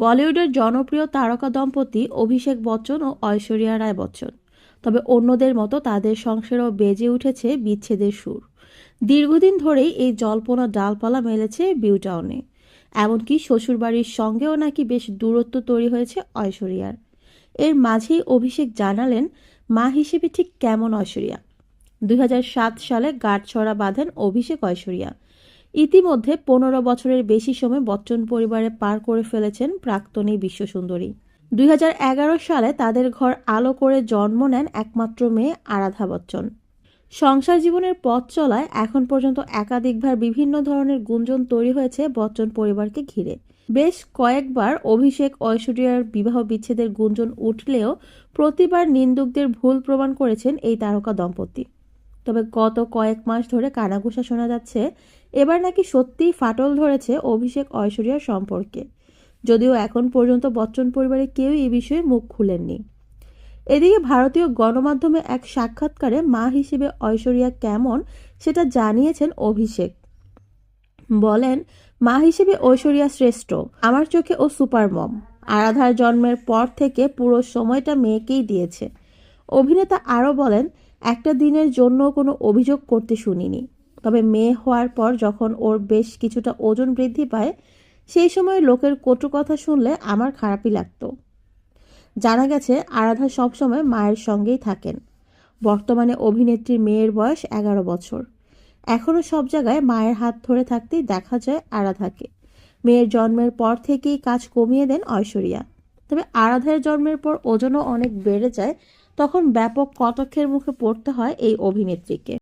বলিউডের জনপ্রিয় তারকা দম্পতি অভিষেক বচ্চন ও ঐশ্বরিয়া রায় বচ্চন। তবে অন্যদের মতো তাদের সংসারেও বেজে উঠেছে বিচ্ছেদের সুর। দীর্ঘদিন ধরেই এই জল্পনা ডালপালা মেলেছে বিউটাউনে। এমনকি শ্বশুরবাড়ির সঙ্গেও নাকি বেশ দূরত্ব তৈরি হয়েছে ঐশ্বরিয়ার। এর মাঝেই অভিষেক জানালেন, মা হিসেবে ঠিক কেমন ঐশ্বরিয়া? দুই হাজার সাত সালে গাঁটছড়া বাঁধেন অভিষেক ঐশ্বরিয়া। ইতিমধ্যে পনেরো বছরের বেশি সময় বচ্চন পরিবারে পার করে ফেলেছেন প্রাক্তনী বিশ্বসুন্দরী। দুই হাজার এগারো সালে তাদের ঘর আলো করে জন্ম নেন একমাত্র মেয়ে আরাধা বচ্চন। সংসার জীবনের পথ চলায় এখন পর্যন্ত একাধিকবার বিভিন্ন ধরনের গুঞ্জন তৈরি হয়েছে বচ্চন পরিবারকে ঘিরে। বেশ কয়েকবার অভিষেক ঐশ্বরিয়ার বিবাহ বিচ্ছেদের গুঞ্জন উঠলেও প্রতিবার নিন্দুকদের ভুল প্রমাণ করেছেন এই তারকা দম্পতি। তবে গত কয়েক মাস ধরে কানাঘুষা শোনা যাচ্ছে, এবার নাকি সত্যিই ফাটল ধরেছে অভিষেক ঐশ্বরিয়ার সম্পর্কে। যদিও এখন পর্যন্ত বচ্চন পরিবারের কেউ এই বিষয়ে মুখ খুলেননি। এদিকে ভারতীয় গণমাধ্যমে এক সাক্ষাৎকারে মা হিসেবে ঐশ্বরিয়া কেমন সেটা জানিয়েছেন অভিষেক। বলেন, মা হিসেবে ঐশ্বরিয়া শ্রেষ্ঠ, আমার চোখে ও সুপার মম। আরাধার জন্মের পর থেকে পুরো সময়টা মেয়েকেই দিয়েছে। অভিনেতা আরও বলেন একটা দিনের জন্য কোনো অভিযোগ করতে শুনিনি। তবে মেয়ে হওয়ার পর যখন ওর বেশ কিছুটা ওজন বৃদ্ধি পায়, সেই সময় লোকের কটু কথা শুনলে আমার খারাপই লাগতো। জানা গেছে, আরাধা সবসময় মায়ের সঙ্গেই থাকেন। বর্তমানে অভিনেত্রীর মেয়ের বয়স এগারো বছর। এখনও সব জায়গায় মায়ের হাত ধরে থাকতেই দেখা যায় আরাধাকে। মেয়ের জন্মের পর থেকেই কাজ কমিয়ে দেন ঐশ্বরিয়া। তবে আরাধার জন্মের পর ওজনও অনেক বেড়ে যায় তখন ব্যাপক কটাক্ষের মুখে পড়তে হয় এই অভিনেত্রীকে।